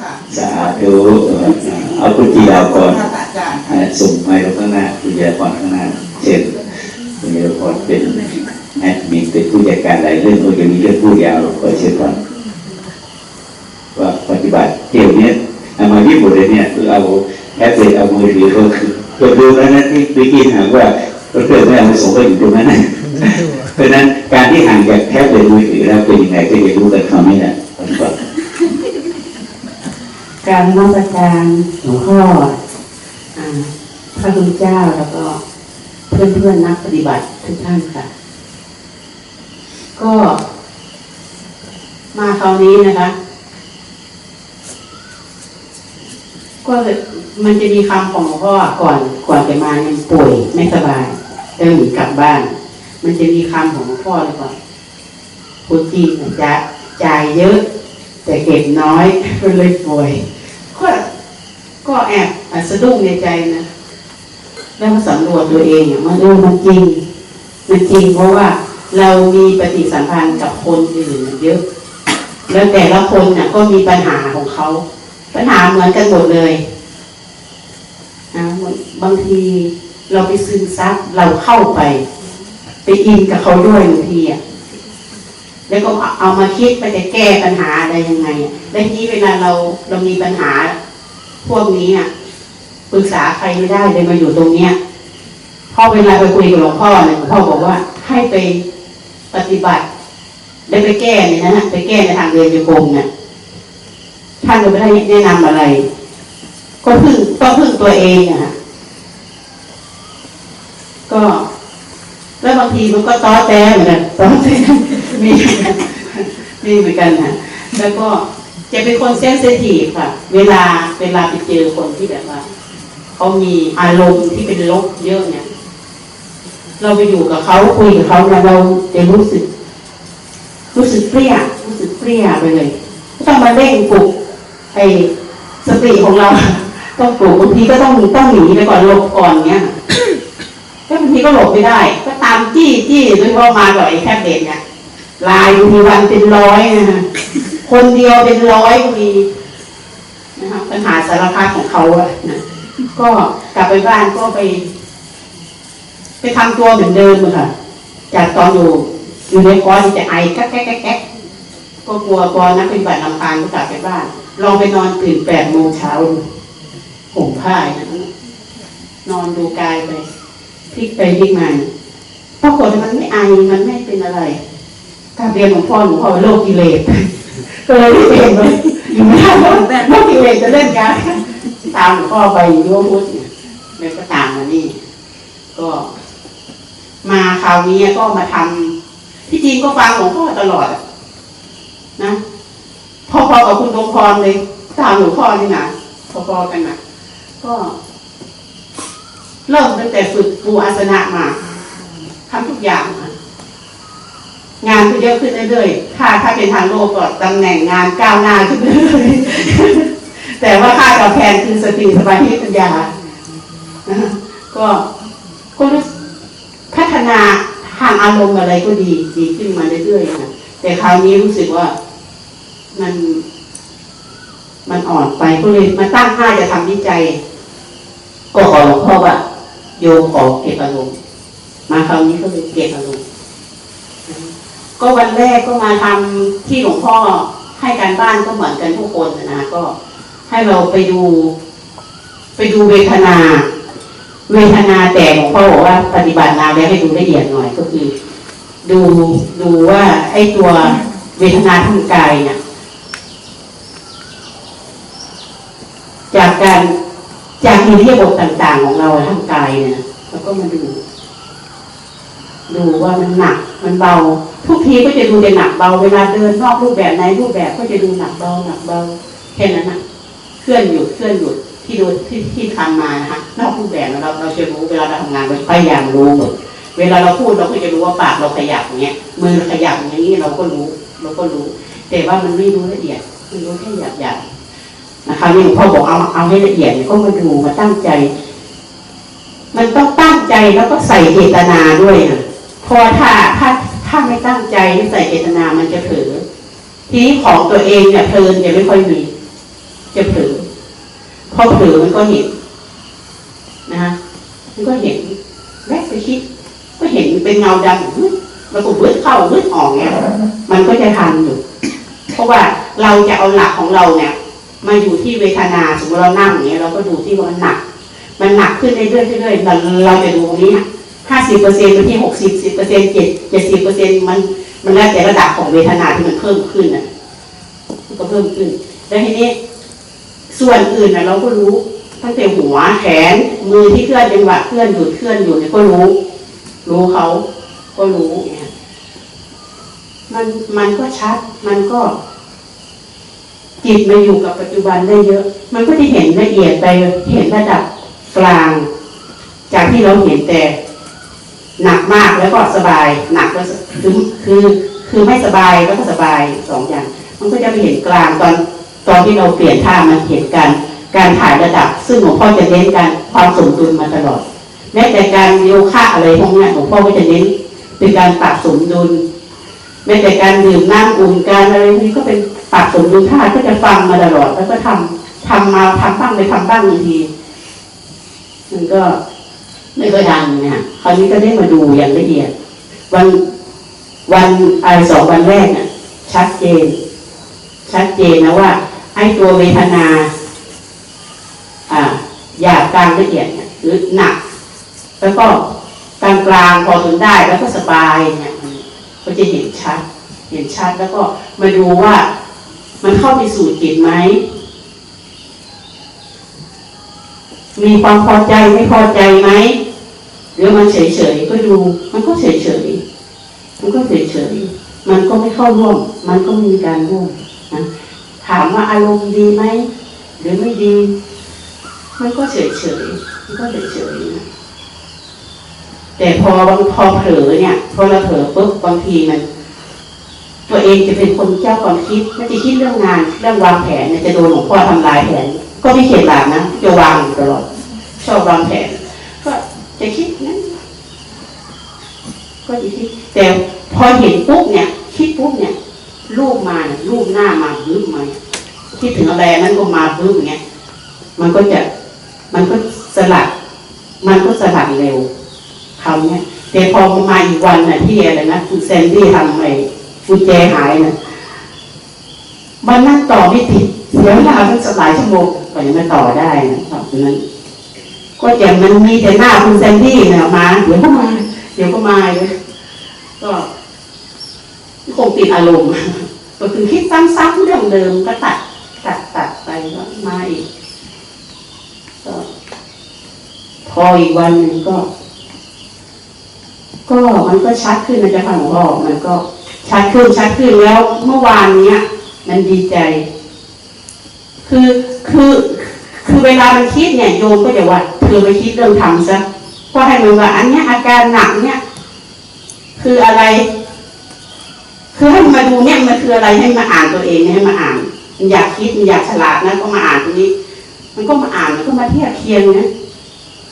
ค่ะสาธุเอาคุณจีดาวก่อนค่ะอาจารย์อ่าส่งไมค์ลงข้างหน้าคุณจีดาวก่อนข้างหน้าเช่นคุณจีดาวก่อนเป็นแอดมินเป็นผู้จัดการหลายเรื่องก็จะมีเรื่องผู้ยาวขอเชิญก่อนว่าปฏิบัติเที่ยวเนี้ยเอามาญี่ปุ่นเลยเนี่ยคือเอาแอปเปิลเอามือถือก็คือเปิดดูแล้วนะที่วิกินหากว่าเพื่อนไม่เอาส่งก็อยู่ตรงนั้นนะเพราะฉะนั้นการที่ห่างจากแท็บเล็ตมือถือแล้วเป็นยังไงก็จะรู้กันคำนี้แหละปฏิบัติ การนมัสการหลวงพ่ออพระคุณเจ้าแล้วก็เพื่อนเพื่อนๆนักปฏิบัติทุกท่านค่ะ ก็มาคราวนี้นะคะ ก็มันจะมีคำของหลวงพ่อก่อนก่อนจะมายังป่วยไม่สบายเดินหนีกลับบ้าน มันจะมีคำของหลวงพ่อเลยก่อนพูดจริงน่ะจะจ่ายเยอะ แต่เก็บน้อยก็เลยป่วย ก็ก็แอบอะสะดุ้งในใจนะแล้วมาสำรวจตัวเองมันเออมันจริงมันจริงเพราะว่าเรามีปฏิสัมพันธ์กับคนอื่นเยอะ แล้วแต่ละคนน่ะ ก็มีปัญหาของเขา ปัญหาเหมือนกันหมดเลยนะบางทีเราไปซึมซับเราเข้าไป ไปอินกับเขาด้วยบางทีอะ แล้วก็เอามาคิดไปจะแก้ปัญหาอะไรยังไงแล้วทีนี้เวลาเราเรามีปัญหา พวกนี้อะปรึกษาใครไม่ได้เลยมาอยู่ตรงเนี้ยพ่อเวลาไปคุยกับหลวงพ่อเนี่ยหลวงพ่อบอกว่าให้ไปปฏิบัติ ได้ไปแก้เนี่ยนะไปแก้ในทางเดินโยกมเนี่ยท่านก็ไม่ได้แนะนำอะไร ก็พึ่งต้องพึ่งตัวเองอะฮะก็ แล้วบางทีมันก็ต้อแต้เหมือนกันต้อแต้ มีมีเหมือนกันนะแล้วก็จะเป็นคนเซนซิทีฟค่ะ เวลาเวลาไปเจอคนที่แบบว่าเขามีอารมณ์ที่เป็นลบเยอะเนี่ย เราไปอยู่กับเขาคุยกับเขาเนี่ยเราจะรู้สึก รู้สึกเปรี้ยรู้สึกเปรี้ยไปเลยต้องมาเร่งปลุกไอ้สติของเรา ต้องปลุกบางทีก็ต้องต้องหนีไปก่อนหลบก่อนเงี้ยแล้วบางทีก็หลบไม่ได้ ก็ตามจี้จี้โดยเฉพาะมากับไอ้แท็บเล็ตเนี่ย ลายบางทีวันเป็นร้อยนะฮะคนเดียวเป็นร้อยก็มีนะครับปัญหาสารพัดของเขาอะนะก็กลับไปบ้านก็ไป ไปทำตัวเหมือนเดิมอะค่ะ จากตอนอยู่อยู่ในคอจะไอแก๊กแก๊กแก๊กก็กลัวกลัวนักปฏิบัติลำพานก็กลับไปบ้าน ลองไปนอนตื่นแปดโมงเช้าดูห่มผ้าอย่างนั้นนะนอนดูกายไปพลิกไปพลิกมาปรากฏว่ามันไม่ไอมันไม่เป็นอะไร กราบเรียนหลวงพ่อหลวงพ่อว่าโรคกิเลสก็เลยไม่เป็นเลยอยู่ไม่ได้แล้วโรคกิเลสจะเล่นกันตามหลวงพ่อไปอยู่ร่วมพุทธเนี่ยแล้วก็ตามมานี่ ก็ มาคราวนี้ก็มาทำที่จริงก็ฟังหลวงพ่อตลอดอะนะพอๆกับคุณดวงพรเลย ตามหลวงพ่อนี่นะพอๆกันนะก็เริ่มตั้งแต่ฝึกปูอาสนะมาทำทุกอย่างนะ งานก็เยอะขึ้นเรื่อยๆถ้าถ้าเป็นทางโลกก็ตำแหน่งงานก้าวหน้าขึ้นเรื่อยๆ แต่ว่าค่าตอบแทนคือสติสมาธิปัญญา ก็ก็รู้พัฒนาทางอารมณ์อะไรก็ดีดีขึ้นมาเรื่อยๆนะแต่คราวนี้รู้สึกว่ามัน มันอ่อนไปก็เลยมาตั้งค่าจะทำวิจัย ก็ขอหลวงพ่อว่าโยมขอเก็บอารมณ์มาคราวนี้ก็เลยเก็บอารมณ์ ก็วันแรกก็มาทำที่หลวงพ่อให้การบ้านก็เหมือนกันทุกคนนะก็ให้เราไปดู ไปดูเวทนา เวทนาแต่หลวงพ่อบอกว่าปฏิบัติมาแล้วให้ดูละเอียดหน่อยก็คือ ดูดูว่าไอ้ตัวเวทนาทางกายเนี่ยจากการจากอิริยบถต่าง ๆ ของเราทางกายเนี่ยแล้วก็มาดู ดูว่ามันหนักมันเบา ทุกทีก็จะดูแต่หนักเบาเวลาเดินนอกรูปแบบในรูปแบบก็จะดูหนักเบาหนักเบาแค่นั้นนะเคลื่อนหยุดเคลื่อนหยุดที่ดูที่ที่ทำมานะคะนอกรูปแบบเราเราจะรู้เวลาเราทำงานเราพยายามรู้หมดเวลาเราพูดเราก็จะรู้ว่าปากเราขยับอย่างเงี้ยมือขยับอย่างนี้เราก็รู้เราก็รู้ แต่ว่ามันไม่รู้ละเอียดมันรู้แค่หยาบหยาบนะคะนี่หลวงพ่อบอกเอาเอาให้ละเอียดก็มาดูมาตั้งใจ มันต้องตั้งใจแล้วก็ใส่เจตนาด้วยนะ เพราะถ้าถ้าถ้าไม่ตั้งใจไม่ใส่เจตนามันจะเผลอทีนี้ของตัวเองเนี่ยเพลินจะไม่ค่อยมี จะเผลอพอเผลอมันก็เห็นนะฮะมันก็เห็นแวบไปคิด ก็เห็นเป็นเงาดำอุ๊ยแล้วก็วืดเข้าวืดออกเนี่ยมันก็จะทันอยู่ เพราะว่าเราจะเอาหลักของเราเนี่ยมาอยู่ที่เวทนาสมมติเรานั่งอย่างเงี้ยเราก็ดูที่ว่ามันหนัก มันหนักขึ้นเรื่อยๆเรื่อยๆเราเราจะดูตรงนี้ ห้าสิบเปอร์เซ็นต์ไปที่หกสิบสิบเปอร์เซ็นต์เจ็ดเจ็ดสิบเปอร์เซ็นต์มันมันแล้วแต่ระดับของเวทนาที่มันเพิ่มขึ้นน่ะมันก็เพิ่มขึ้น แล้วทีนี้ส่วนอื่นน่ะเราก็รู้ตั้งแต่หัวแขนมือที่เคลื่อนจังหวะเคลื่อนหยุดเคลื่อนอยู่เนี่ยก็รู้ รู้เขาก็รู้เนี่ยมันมันก็ชัด มันก็ จิตมาอยู่กับปัจจุบันได้เยอะ มันก็จะเห็นละเอียดไปเห็นระดับกลาง จากที่เราเห็นแต่ หนักมากแล้วก็สบาย หนักก็สคือคือคือไม่สบายแล้วก็สบายสองอย่าง มันก็จะไปเห็นกลางตอนตอนที่เราเปลี่ยนท่ามันเห็นการการถ่ายระดับ ซึ่งหลวงพ่อจะเน้นการความสมดุลมาตลอดแม้แต่การโยคะอะไรพวกนี้หลวงพ่อก็จะเน้นเป็นการปรับสมดุลแม้แต่การดื่มน้ำอุ่นการอะไรพวกนี้ก็เป็นปรับสมดุลธาก็จะฟังมาตลอด แล้วก็ทำทำมาทำบ้างไปทำบ้างบางทีมันก็ ไม่ก็ดังเนี่ยคราวนี้ก็ได้มาดูอย่างละเอียด วันวันไอสองวันแรกเนี่ยชัดเจน ชัดเจนนะว่าไอ้ตัวเวทนาอ่าหยาบกลางละเอียดเนี่ยหรือหนัก แล้วก็กลางกลางๆพอทนได้แล้วก็สบายเนี่ยมันก็จะเห็นชัด เห็นชัดแล้วก็มาดูว่ามันเข้าไปสู่จิตไหม มีความพอใจไม่พอใจไหม หรือมันเฉยๆก็ดู มันก็เฉยๆมันก็เฉยๆมันก็ไม่เข้าร่วม มันก็ไม่มีการร่วมนะถามว่าอารมณ์ดีไหมหรือไม่ดี มันก็เฉยๆมันก็เฉยๆนะแต่พอบางพอเผลอเนี่ยพอเราเผลอปุ๊บบางทีมัน ตัวเองจะเป็นคนเจ้าความคิดไม่จะคิดเรื่องงานเรื่องวางแผนเนี่ยจะโดนหลวงพ่อทำลายแผน ก็ไม่เข็ดหลาบนะจะวางอยู่ตลอดชอบวางแผน จะคิดนั้นก็จะคิดแต่พอเห็นปุ๊บเนี่ย คิดปุ๊บเนี่ยรูปมาเนี่ยรูปหน้ามาบึ้มมาเนี่ยคิดถึงอะไรนั้นก็มาบึ้มเงี้ยมันก็จะมันก็สลัด มันก็สลัดเร็วคำเนี้ยแต่พอมาอีกวันน่ะที่อะไรนะคุณแซนดี้ทำไอ้กุญแจหายนะมันนั่งต่อไม่ติดเสียเวลาตั้งหลายชั่วโมงกว่าจะมาต่อได้นะตอนนั้น ก็อย่างมันมีแต่หน้าคุณแซนดี้เนี่ยมาเดี๋ยวก็มาเดี๋ยวก็มาเลยก็คงติดอารมณ์ก็คือคิดซ้ำๆเรื่องเดิมก็ตัดตัดตัดไปก็มาอีกก็พออีกวันหนึ่งก็ ก็มันก็ชัดขึ้นนะจ๊ะค่ะหลวงพ่อมันก็ชัดขึ้นชัดขึ้นแล้วเมื่อวานเนี้ย มันดีใจ คือคือคือเวลามันคิดเนี่ยโยมก็จะว่า เธอไปคิดเรื่องธรรมซะก็ให้มันว่าอันเนี้ยอาการหนักเนี่ย คืออะไร คือให้มันมาดูเนี่ยมันคืออะไรให้มาอ่านตัวเองเนี่ยให้มาอ่านมันอยากคิดมันอยากฉลาดนะก็มาอ่านตรงนี้ มันก็มาอ่านมันก็มาเทียบเคียงนะ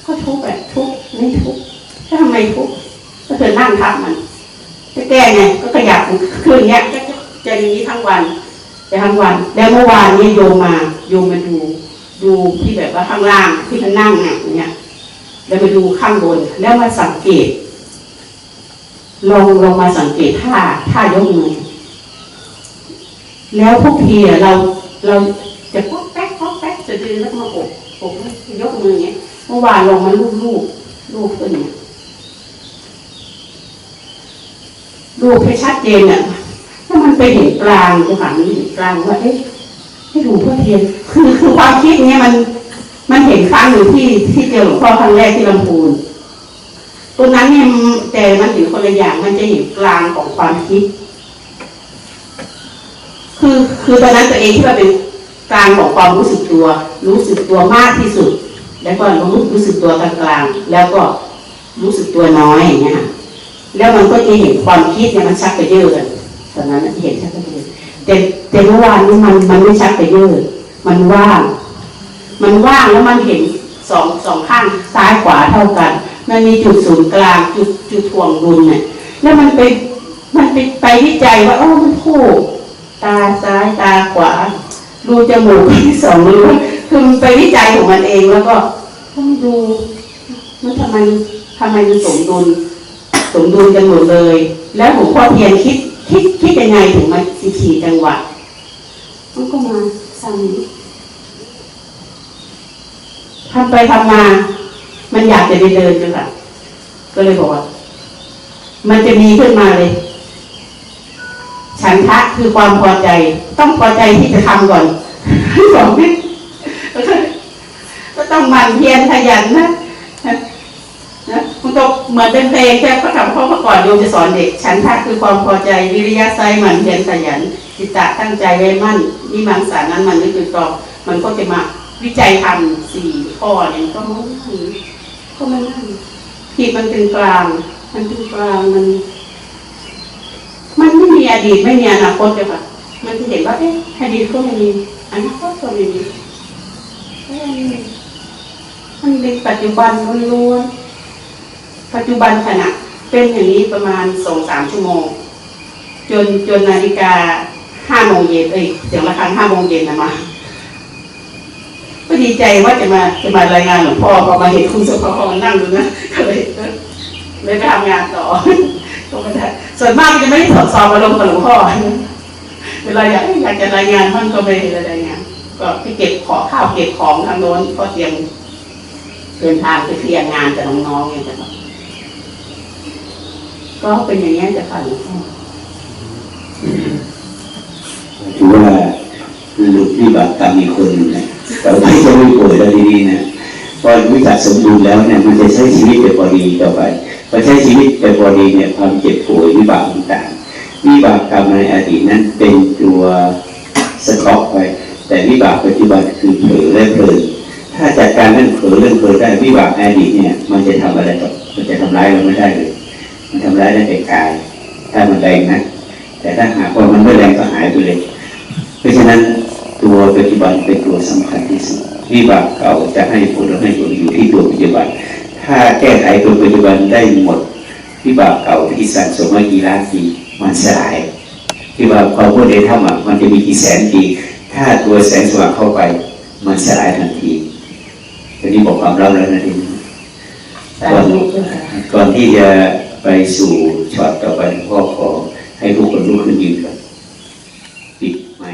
ก็ทุกข์แบบทุกข์ไม่ทุกข์ถ้าทำไมทุกข์ก็เธอนั่งทับมันจะแก้ไงก็ขยับคืนเนี้ยก็จะอย่างนี้ทั้งวันจะทั้งวัน แล้วเมื่อวานนี้โยมาโยมาดู ดูที่แบบว่าข้างล่างที่มันนั่งเนี่ยอย่างเงี้ยแล้วไปดูข้างบนแล้วมาสังเกต ลองลองมาสังเกตท่าท่ายกมือแล้วทุกทีอะเราเราจะป๊อกแป๊กป๊อกแป๊กจะดึงแล้วมาอกอกยกมืออย่างเงี้ยเมื่อวานลองมาลูบลูบลูบขึ้นเนี่ยลูบให้ชัดเจนอะถ้ามันไปเห็นกลางจะฝันเห็นกลางว่าเอ๊ะ ให้ดูเพื่อเทียนคือคือความคิดเนี้ยมัน มันเห็นครั้งหนึ่งที่ที่เจอหลวงพ่อครั้งแรกที่ลำพูนตรงนั้นเนี่ยแต่มันถึงคนละอย่างมันจะเห็นกลางของความคิด คือคือตอนนั้นตัวเองที่ว่าเป็นกลางของความรู้สึกตัว รู้สึกตัวมากที่สุด แล้วก็รู้รู้สึกตัวกลางกลางแล้วก็รู้สึกตัวน้อยอย่างเงี้ยแล้วมันก็จะเห็นความคิดเนี่ยมันชักไปเยอะกันตอนนั้นน่เห็นชักไปเยอะ แต่แต่เมื่อวานนี้มันมันไม่ชักไปเยอะมันว่าง มันว่างแล้วมันเห็นสองสองข้างซ้ายขวาเท่ากัน มันมีจุดศูนย์กลางจุดจุดถ่วงดุลเนี่ยแล้วมันไปมันไปไปวิจัยว่าโอ้มันคู่ตาซ้ายตาขวารูจมูกที่สองรูคือมันไปวิจัยของมันเองแล้วก็ต้องดูมันทำไมทำไมมันสมดุลสมดุลกันหมดเลย แล้วหลวงพ่อเทียนคิด คิดคิดยังไงถึงมาสี่สี่จังหวะมันก็มาสั่งทำไปทำมา มันอยากจะไปเดินจังหวะก็เลยบอกว่า มันจะมีขึ้นมาเลย ฉันทะคือความพอใจ ต้องพอใจที่จะทำก่อนสองนิดก็ต้องหมันเพียรขยันนะนะมัน ก็เหมือนเป็นเพลงแค่เขาทำเพระเมื่อก่อนโยมจะสอนเด็ก ฉันทะคือความพอใจวิริยะไซมันเพียรขยันจิตตะตั้งใจไว้มั่นนิมังสานั้นมันนี่คือตอบมันก็จะมาวิจัยทำสี่ข้อเนี่ยก็มันก็มันนั่นผิดมันเป็นกลาง มันเป็นกลางมัน มันไม่มีอดีตไม่มีอนาคตเลยค่ะมันจะเห็นว่าเอ๊ะอดีตก็ไม่มีอนาคตก็ไม่มีมันเป็นปัจจุบันล้วนๆ ปัจจุบันขณะเป็นอย่างนี้ประมาณสองสามชั่วโมง จนจนนาฬิกาห้าโมงเย็นเอ้ยเสียงระฆังห้าโมงเย็นนะมาก็ดีใจว่าจะมาจะมารายงานหลวงพ่อพอมาเห็นคุณสุภพรนั่งดูนะก็เลยเลยไปทำงานต่อก็ไม่ได้ส่วนมากจะไม่ได้สอบสอบอารมณ์กับหลวงพ่อเวลาอยากอยากจะรายงานท่านก็ไม่ได้รายงานก็ไปเก็บของข้าวเก็บของทางโน้นก็เตรียมเดินทางไปเคลียร์งานกับน้องๆเนี่ยจ้ะ ก็เป็นอย่างนี้จะค่ะหลวงพ่อถือว่าหลุดวิบากกรรมอีกคนนึงนะแต่ไม่จะไม่ป่วยแล้วดีๆนะพอวิจักสมบูรณ์แล้วเนี่ยมันจะใช้ชีวิตไปพอดีต่อไปพอใช้ชีวิตไปพอดีเนี่ยความเจ็บป่วยวิบากต่างๆวิบากกรรมในอดีตนั้นเป็นตัวสต็อกไปแต่วิบากปัจจุบันคือเผลอและเพลินถ้าจัดการเรื่องเผลอเรื่องเพลินได้วิบากอดีตเนี่ย มันจะทำอะไรกับมันจะทำร้ายเราไม่ได้เลย มันทำร้ายได้แต่กาย ถ้ามันแรงนะ แต่ถ้าหากว่ามันไม่แรงก็หายไปเลย เพราะฉะนั้นตัวปัจจุบันเป็นตัวสำคัญที่สุดวิบากเก่าจะให้ผลหรือให้ผลอยู่ที่ตัวปัจจุบัน ถ้าแก้ไขตัวปัจจุบันได้หมดวิบากเก่าที่สั่งสมมากี่ล้านปีมันสลายที่ว่าความพูดในธรรมะมันจะมีกี่แสนปีถ้าตัวแสงสว่างเข้าไป มันสลายทันทีทีนี้บอกความลับแล้วนะทีนี้สาธุเจ้าค่ะก่อนที่จะ ไปสู่ช็อตต่อไปพ่อขอให้ทุกคนลูกขึ้นยืนกันปิดไม้